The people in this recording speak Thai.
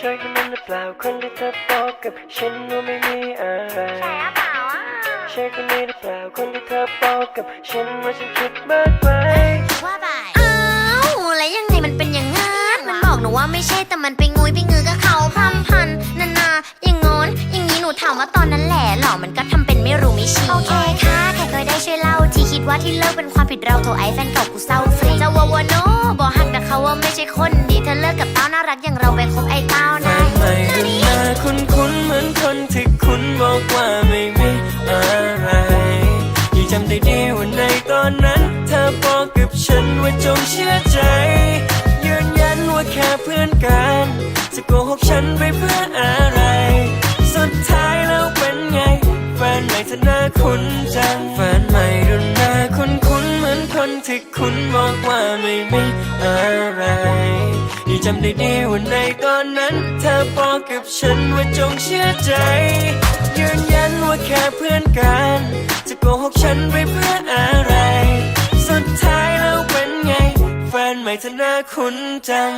ใช่คนนั้นหรือเปล่าคนที่เธอบอกกับฉันว่าไม่มีอะไรใช่หรือเปล่าอะใช่คนนี้หรือเปล่าคนที่เธอบอกกับฉันว่าฉันคิดมากไปว่าไปอ้าวแล้วยังไงมันเป็นอย่างงั้นมันบอกหนูว่าไม่ใช่แต่มันไปงุยไปงือกับเขาพร่ำพันนานาอย่างงอนอย่างนี้หนูถามว่าตอนนั้นแหละหรอมันก็ทำเป็นไม่รู้ไม่ชี้โอเคค่ะใครเคยได้ช่วยเล่าที่คิดว่าที่เลิกเป็นความผิดเราโทรไอแฟนเก่ากูเศร้าฟรีจะวาวาโนบอกหักแต่เขาว่าไม่ใช่คนดีเธอเลิกกับเต้าน่ารักอย่างเราไปคบ บอกว่าไม่มีอะไรยังจำได้ดีว่าในตอนนั้น เธอบอกกับฉันว่าจงเชื่อใจ ยืนยันว่าแค่เพื่อนกัน จะโกหกฉันไปเพื่ออะไร สุดท้ายแล้วเป็นไง แฟนใหม่เธอหน้าคุ้นจังแฟนใหม่ดูหน้าคุ้นคุ้นเหมือนคนที่คุณบอกว่าไม่มีอะไรยังจำได้ดีว่าในตอนนั้น เธอบอกกับฉันว่าจงเชื่อใจ ยืนยันว่าแค่เพื่อนกัน จะโกหกฉันไปเพื่ออะไร สุดท้ายแล้วเป็นไง แฟนใหม่เธอหน้าคุ้นจัง